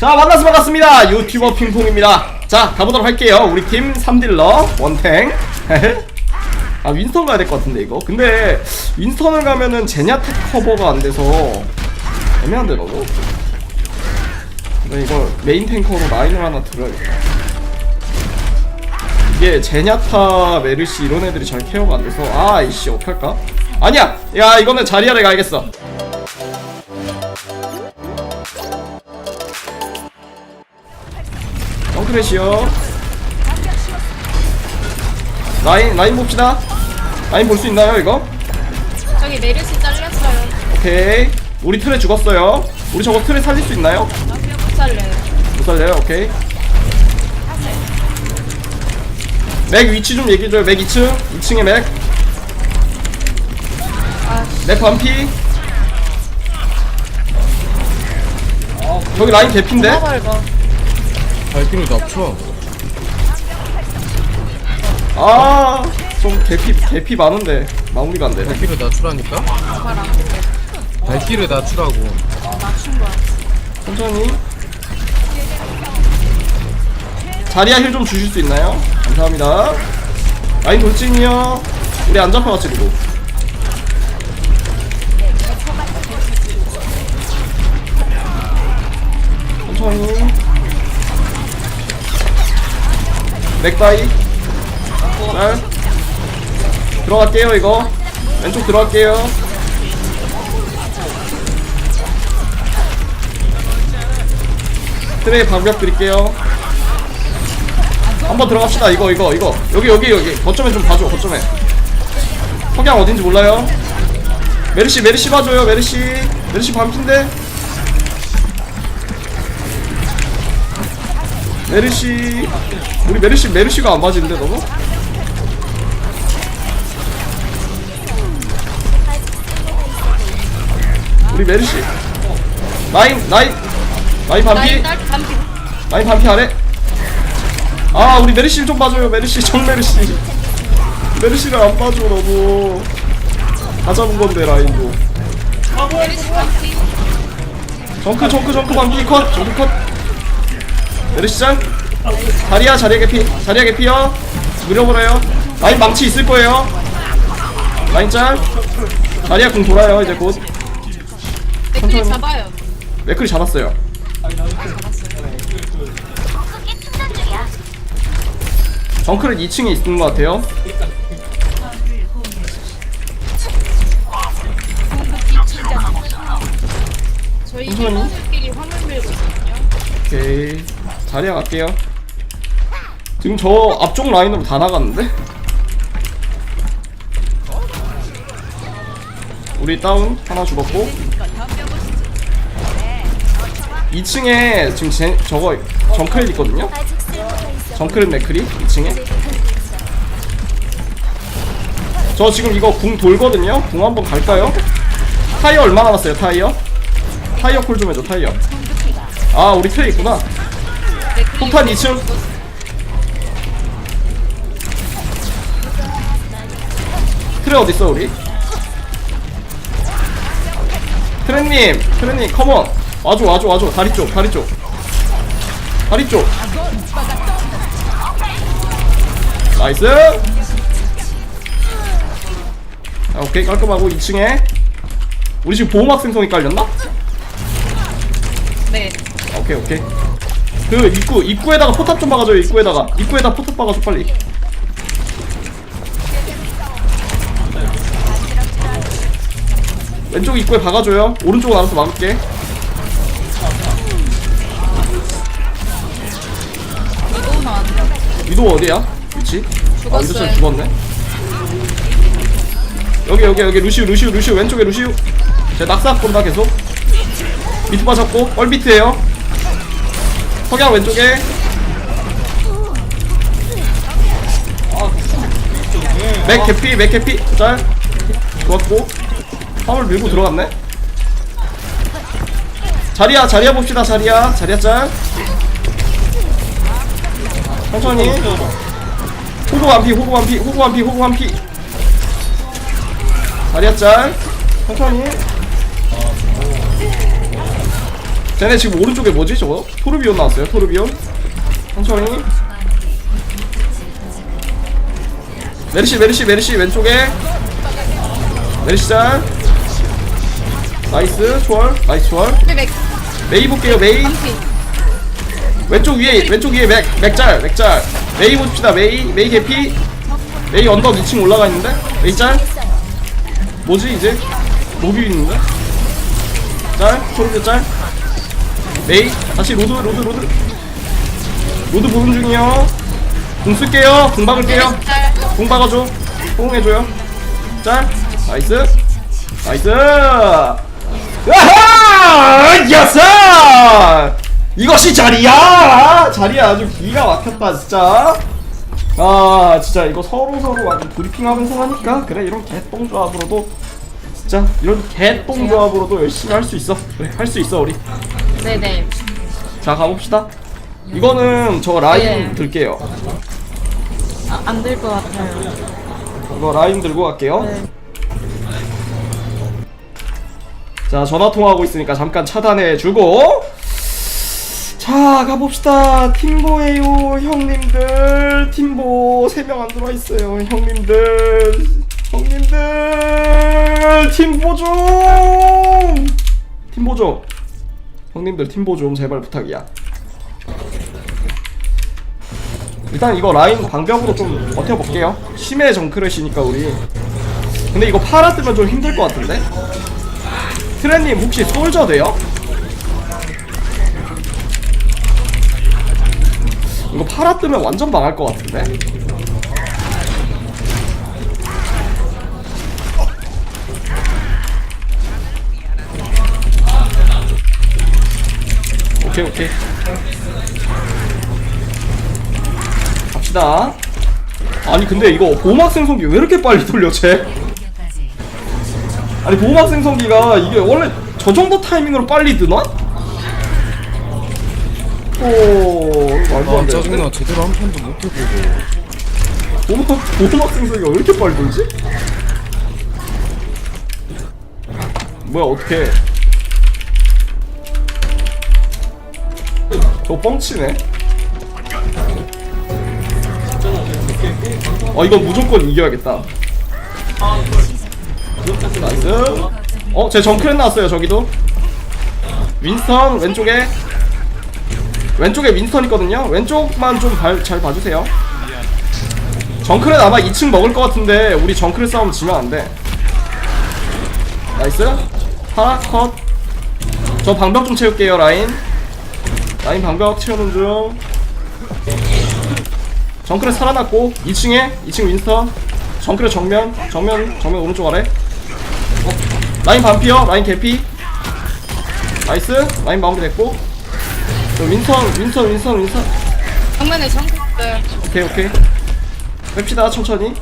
자 만나서 반갑습니다. 유튜버 핑퐁입니다. 자 가보도록 할게요. 우리 팀 3딜러 원탱. 아 윈스턴 가야 될 것 같은데 이거? 근데 윈스턴을 가면은 제냐타 커버가 안 돼서 애매한데 너무 근데 이거 메인 탱커로 라인을 하나 들어야겠다. 이게 제냐타 메르시 이런 애들이 잘 케어가 안 돼서 아 이씨 어떡할까? 아니야! 야 이거는 자리아를 가야겠어 크렛이요. 라인 라인 봅시다. 라인 볼 수 있나요 이거? 저기 메르시 잘렸어요. 오케이. 우리 틀에 죽었어요. 우리 저거 틀에 살릴 수 있나요? 못 살려요. 못 살려요? 오케이. 맥 위치 좀 얘기해줘요. 맥 2층? 2층에 맥? 아, 맥 반피? 저기 라인 개핀데? 발길을 낮춰. 아 좀 개피 개피 많은데 마무리가 안돼 발길을 낮추라니까? 발길을 낮추라고. 천천히 자리야 힐 좀 주실 수 있나요? 감사합니다 라인 돌진이요 우리 안 잡혀가지고 천천히 맥바이 잘 들어갈게요 이거 왼쪽 들어갈게요 트레이 방벽 드릴게요. 한번 들어갑시다. 이거 이거 이거 여기 여기 여기 거점에 좀 봐줘. 거점에. 석양 어딘지 몰라요. 메르시 메르시 봐줘요. 메르시 메르시 반핀데. 메르시. 우리 메르시 메르시가 안 맞는데 너무. 우리 메르시. 라인 라인. 라인 반피. 딸 반피. 라인 반피 아래. 아 우리 메르시 좀 봐줘요 메르시. 정 메르시. 메르시를 안 봐줘 너무. 다 잡은 건데 라인도. 메르시 반피. 정크 정크 정크 반피. 컷. 정크 컷 메르시 짱 자리야 자리야 개피 자리야 개피요 무려버려요. 라인 망치 있을 거예요. 라인 짱 자리야 궁 돌아요. 이제 곧. 맥클리 잡아요. 맥클이 잡았어요. 정크는 2층에 있는 것 같아요. 저희. 힐러들끼리 화물 밀고 있거든요. 오케이 자리야 갈게요 지금 저 앞쪽 라인으로 다 나갔는데? 우리 다운 하나 죽었고 2층에 지금 제, 저거 정크렛 있거든요? 정크렛 맥크리 2층에 저 지금 이거 궁 돌거든요? 궁 한번 갈까요? 타이어 얼마 남았어요 타이어? 타이어 콜 좀 해줘 타이어 아 우리 트레 있구나 폭탄 2층 트레 어딨어 우리? 트레님 트레님 컴온 와줘 와줘 와줘. 다리 쪽 다리 쪽. 다리 쪽. 나이스. 자, 오케이. 깔끔하고 2층에. 우리 지금 보호막 생성이 깔렸나? 네. 오케이 오케이 그 입구 입구에다가 포탑 좀 박아줘요 입구에다가 입구에다 포탑 박아줘 빨리 왼쪽 입구에 박아줘요 오른쪽은 알아서 막을게. 위도 어디야? 위치? 아 위도 잘 죽었어요. 죽었네 여기 여기 여기 루시우 루시우 루시우 왼쪽에 루시우 제 낙사 본다 계속 미투바 잡고 얼비트에요 석양 왼쪽에. 맥 개피 맥 개피. 짤. 좋았고. 화물 밀고 들어갔네. 자리야 자리야 봅시다 자리야. 자리야 짤. 천천히. 호구 완피 호구 완피 호구 완피 호구 완피. 자리야 짤. 천천히 쟤네 지금 오른쪽에 뭐지 저거? 토르비온 나왔어요 토르비온. 천천히 메르시 메르시 메르시 왼쪽에. 메르시 잘 나이스 초월. 나이스 초월. 근데 맥. 메이 볼게요 메이. 왼쪽 위에 왼쪽 위에 맥 맥짤 맥짤. 메이 봅시다 메이. 메이 개피. 메이 언덕 2층 올라가 있는데? 메이 짤. 뭐지 이제? 로비 있는데? 짤? 초록색 짤 메이 다시 로드 로드 로드. 로드 보는 중이요. 궁 쓸게요. 궁 박을게요. 짤. 궁 박아줘. 호응해줘요. 짤. 나이스. 나이스. 아하! 야사 이것이 자리야? 자리야 아주 기가 막혔다 진짜. 아 진짜 이거 서로 서로 완전 브리핑하면서 하니까 그래 이런 개똥 조합으로도 진짜? 이런 개똥 조합으로도 열심히 할 수 있어. 그래 할 수 있어 우리. 네네. 자 가봅시다. 이거는 저 라인 네. 들게요. 아, 안될 것 같아요. 이거 라인 들고 갈게요. 네. 자 전화 통화하고 있으니까 잠깐 차단해 주고. 자 가봅시다. 팀보에요 형님들. 팀보 3명 안 들어와 있어요 형님들 형님들 팀보 좀 팀보 좀 형님들 팀보 좀 제발 부탁이야. 일단 이거 라인 방벽으로 좀 버텨볼게요. 심해 정크렛이니까 우리. 근데 이거 팔아 뜨면 좀 힘들 것 같은데? 트렌님 혹시 솔저 돼요? 이거 팔아 뜨면 완전 망할 것 같은데 오케이 오케이 갑시다 아니 근데 이거 보막 생성기 왜 이렇게 빨리 돌려 쟤? 아니 보막 생성기가 이게 원래 저 정도 타이밍으로 빨리 뜨나? 오 말도 아안 되는데 짜증나 제대로 한 판도 못 해보고 보막 보막 생성기가 왜 이렇게 빨리 돌지? 뭐야 어떻게? 저 뻥치네. 어 이거 무조건 이겨야겠다. 나이스. 어, 제 정크렛 나왔어요, 저기도. 윈스턴, 왼쪽에. 왼쪽에 윈스턴 있거든요? 왼쪽만 좀 잘 봐주세요. 정크렛 아마 2층 먹을 것 같은데, 우리 정크렛 싸움 지면 안 돼. 나이스. 하나, 컷. 저 방벽 좀 채울게요, 라인. 라인 방벽 채우는 중. 정크렛 살아났고, 2층에, 2층 윈스턴. 정크렛 정면, 정면, 정면 오른쪽 아래. 라인 반피어 라인 개피 나이스 라인 마무리 됐고 저 윈선 윈선 윈선 윈선 정면에 정크 있어요. 오케이 오케이 뺍시다 천천히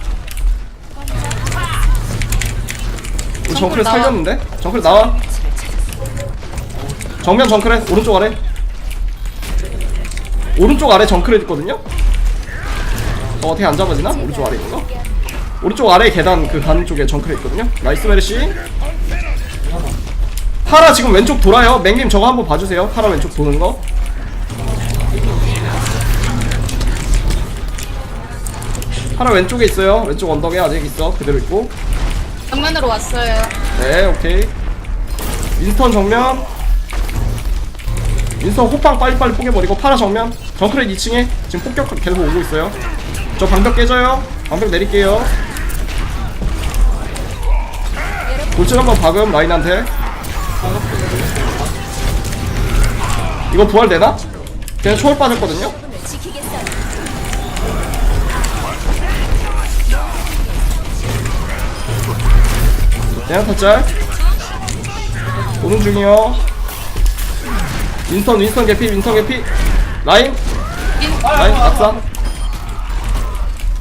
나와. 살렸는데? 정크렛 나와 정면 정크렛 오른쪽 아래 오른쪽 아래 정크렛 있거든요? 어, 어떻게 안 잡아지나? 오른쪽 아래 있는 거? 오른쪽 아래 계단 그 가는 쪽에 정크렛 있거든요? 나이스 메르시 파라 지금 왼쪽 돌아요 맹님 저거 한번 봐주세요 파라 왼쪽 도는 거 파라 왼쪽에 있어요 왼쪽 언덕에 아직 있어 그대로 있고 정면으로 왔어요. 네 오케이 윈스턴 정면 윈스턴 호빵 빨리빨리 뽀개버리고 파라 정면 정크렛 2층에 지금 폭격 계속 오고 있어요. 저 방벽 깨져요. 방벽 내릴게요. 돌진 한번 박음 라인한테. 이거 부활 되나? 그냥 초월 빠졌거든요. 대양 타짤 오는 중이요. 윈스턴 윈스턴 개피 윈스턴 개피. 라인 라인 낙사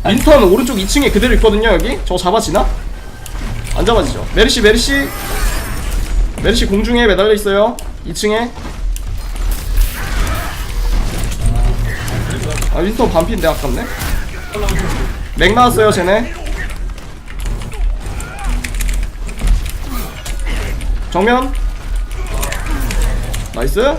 윈스턴 오른쪽 2층에 그대로 있거든요 여기. 저거 잡아지나? 안 잡아지죠. 메르시 메르시. 메르시 공중에 매달려 있어요. 2층에. 아 윈스턴 반피인데 아깝네. 맥 나왔어요 쟤네. 정면. 나이스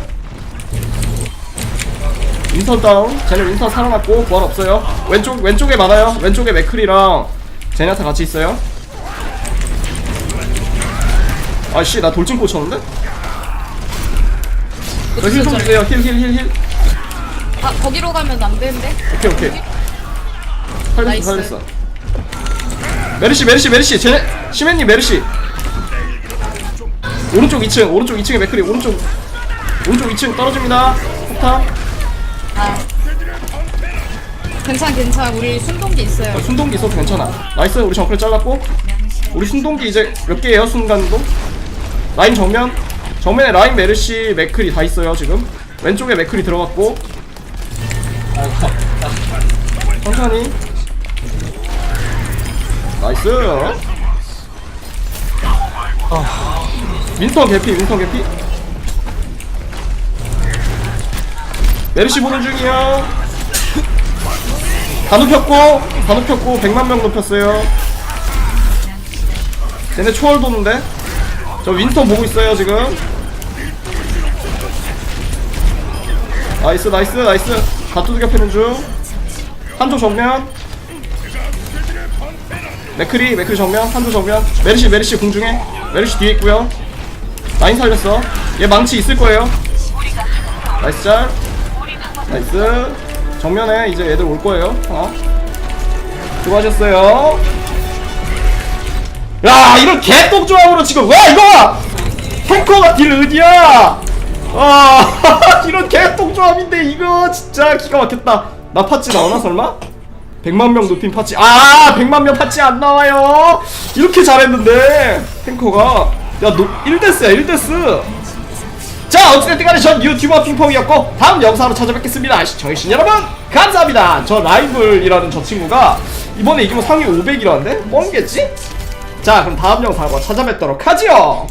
윈선 다운. 쟤는 윈선 살아났고 부활 없어요. 왼쪽 왼쪽에 많아요. 왼쪽에 맥클이랑 제냐타 같이 있어요. 아씨 나 돌진 꽂혔는데? 저힐좀 주세요. 힐 힐 힐힐. 아 거기로 가면 안 되는데? 오케이 오케이. 살렸어 나이스. 살렸어 메르시 메르시 메르시. 쟤네 시맨님 메르시. 오른쪽 2층 오른쪽 2층에 맥크리 오른쪽 오른쪽 2층 떨어집니다. 폭탄. 아 괜찮 괜찮 우리 순동기 있어요. 어, 순동기 있어도 괜찮아. 나이스 우리 정크를 잘랐고. 우리 순동기 이제 몇 개예요 순간도? 라인 정면. 정면에 라인 메르시 맥크리 다 있어요 지금. 왼쪽에 맥크리 들어갔고. 천천히. 나이스. 윈터 개피 윈터 개피. 메르시 보는 중이요 다 눕혔고 다 눕혔고 100만 명 눕혔어요. 쟤네 초월 도는데? 저 윈터 보고 있어요 지금. 나이스 나이스 나이스. 다 두들겨 패는 중. 한쪽 정면. 맥크리 맥크리 정면. 한쪽 정면. 메르시 메르시 공중에. 메르시 뒤에 있고요. 라인 살렸어. 얘 망치 있을 거예요. 나이스 짤. 나이스 정면에 이제 애들 올 거예요. 어? 수고하셨어요. 야 이런 개똥 조합으로 지금 왜 이거 탱커가 딜 의디야? 아 이런 개똥 조합인데 이거 진짜 기가 막혔다. 나 팥찌 나오나 설마? 100만 명 높인 팥찌 아 100만 명 팥찌 안 나와요. 이렇게 잘했는데 탱커가. 야 너 1데스야 1데스 자 어찌됐든 간에 전 유튜버 핑퐁이었고 다음 영상으로 찾아뵙겠습니다 시청해주신 여러분 감사합니다 저 라이블이라는 저 친구가 이번에 이기면 상위 500이라는데? 뻥겠지? 자 그럼 다음 영상으로 찾아뵙도록 하지요